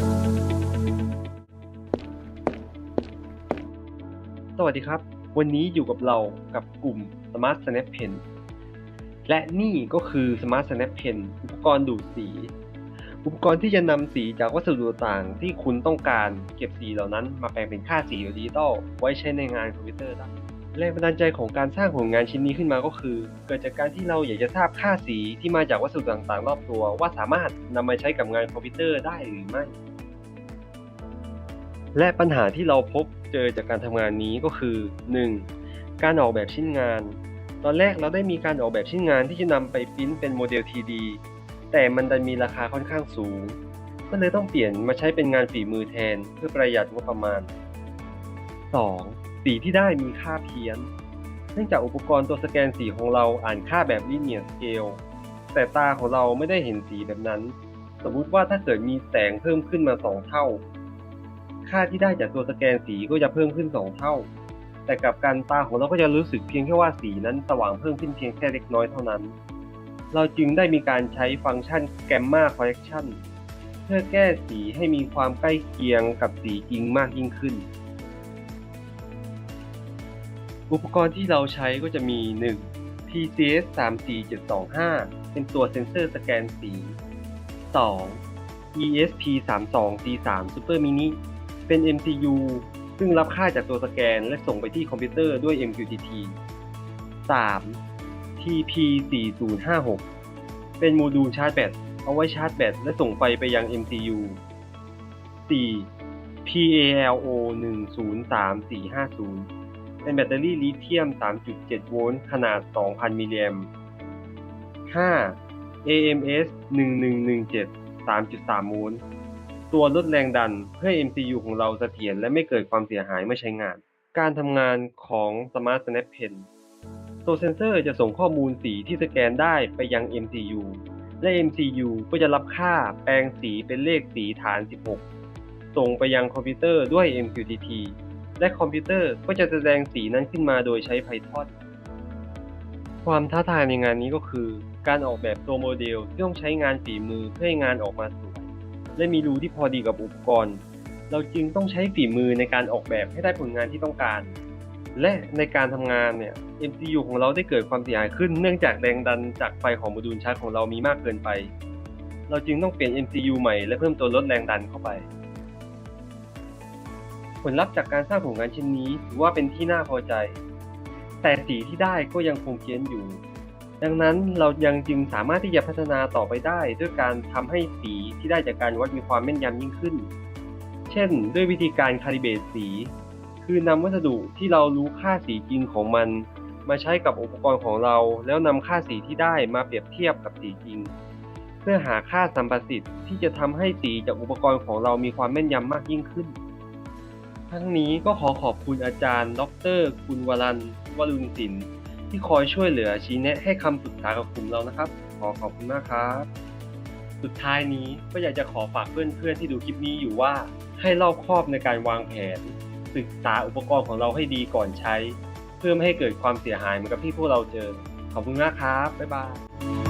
สวัสดีครับ วันนี้อยู่กับเรากับกลุ่ม Smart Snap Pen และนี่ก็คือ Smart Snap Pen อุปกรณ์ดูดสี อุปกรณ์ที่จะนำสีจากวัสดุต่างๆที่คุณต้องการเก็บสีเหล่านั้นมาแปลงเป็นค่าสีดิจิตอลไว้ใช้ในงานคอมพิวเตอร์ได้แรงบันดาลใจของการสร้างผลงานชิ้นนี้ขึ้นมาก็คือ เกิดจากการที่เราอยากจะทราบค่าสีที่มาจากวัสดุต่างๆ รอบตัว ว่าสามารถนำมาใช้กับงานคอมพิวเตอร์ได้หรือไม่ และปัญหาที่เราพบเจอจากการทำงานนี้ก็คือ 1. การออกแบบชิ้นงาน ตอนแรกเราได้มีการออกแบบชิ้นงานที่จะนำไปปริ้นเป็นโมเดล 3D แต่มันดันมีราคาค่อนข้างสูง ก็เลยต้องเปลี่ยนมาใช้เป็นงานฝีมือแทนเพื่อประหยัดงบประมาณ 2. สีที่ได้มีค่าเพี้ยน เนื่องจากอุปกรณ์ตัวสแกนสีของเราอ่านค่าแบบ linear scale แต่ตาของเราไม่ได้เห็นสีแบบนั้น สมมุติว่าถ้าเกิดมีแสงเพิ่มขึ้นมา 2 เท่า ค่าที่ได้จากตัวสแกนสีก็จะเพิ่มขึ้น 2 เท่า แต่กับการตาของเราก็จะรู้สึกเพียงแค่ว่าสีนั้นสว่างเพิ่มขึ้นเพียงแค่เล็กน้อยเท่านั้น เราจึงได้มีการใช้ฟังก์ชัน Gamma Correction เพื่อแก้สีให้มีความใกล้เคียงกับสีจริงมากยิ่งขึ้น อุปกรณ์ที่เราใช้ก็จะมี 1. TCS 34725 เป็นตัวเซ็นเซอร์สแกนสี 2. ESP 32 C3 Super Mini เป็น MCU ซึ่งรับค่าจากตัวสแกนและส่งไปที่คอมพิวเตอร์ด้วย MQTT 3. TP 4056 เป็นโมดูลชาร์จแบตเอาไว้ชาร์จแบตและส่งไฟไปยัง MCU 4. PALO 103450 เป็นแบตเตอรี่ลิเธียม 3.7 โวลต์ขนาด 2,000 มิลลิแอมป์ 5. AMS 1117 3.3 โวลต์ ตัวลดแรงดันเพื่อให้ MCU ของเราเสถียรและไม่เกิดความเสียหายเมื่อใช้งาน การทำงานของ Smart Snap Pen ตัวเซนเซอร์จะส่งข้อมูลสีที่สแกนได้ไปยัง MCU และ MCU ก็จะรับค่าแปลงสีเป็นเลขสีฐาน 16 ส่งไปยังคอมพิวเตอร์ด้วย MQTT และคอมพิวเตอร์ก็จะแสดงสีนั้นขึ้นมาโดยใช้ Python ความท้าทายในงานนี้ก็คือ การออกแบบตัวโมเดลที่ต้องใช้งานฝีมือเพื่อให้งานออกมาสวย และมีรูที่พอดีกับอุปกรณ์ เราจึงต้องใช้ฝีมือในการออกแบบให้ได้ผลงานที่ต้องการ และในการทำงานเนี่ย MCU ของเราได้เกิดความเสียหายขึ้น เนื่องจากแรงดันจากไฟของโมดูลชาร์จของเรามีมากเกินไป เราจึงต้องเปลี่ยน MCU ใหม่และเพิ่มตัวลดแรงดันเข้าไป ผลลัพธ์จากการสร้างผลงานชิ้นนี้ถือว่าเป็นที่น่าพอใจ แต่สีที่ได้ก็ยังคงเพี้ยนอยู่ ดังนั้นเรายังจึงสามารถที่จะพัฒนาต่อไปได้ด้วยการทำให้สีที่ได้จากการวัดมีความแม่นยำยิ่งขึ้น เช่น ด้วยวิธีการคาลิเบตสี คือนำวัสดุที่เรารู้ค่าสีจริงของมัน มาใช้กับอุปกรณ์ของเรา แล้วนำค่าสีที่ได้มาเปรียบเทียบกับสีจริง เพื่อหาค่าสัมประสิทธิ์ที่จะทำให้สีจากอุปกรณ์ของเรามีความแม่นยำมากยิ่งขึ้น ทั้งนี้ก็ขอขอบคุณอาจารย์ ดรกุลวรันวรุณศิลป์ ที่คอยช่วยเหลือชี้แนะให้คำปรึกษากับกลุ่มเรานะครับ ขอขอบคุณมากครับ สุดท้ายนี้ก็อยากจะขอฝากเพื่อนๆที่ดูคลิปนี้อยู่ว่า ให้รอบคอบในการวางแผน ศึกษาอุปกรณ์ของเราให้ดีก่อนใช้ เพื่อไม่ให้เกิดความเสียหายเหมือนกับที่พวกเราเจอ ขอบคุณมากครับ บ๊ายบาย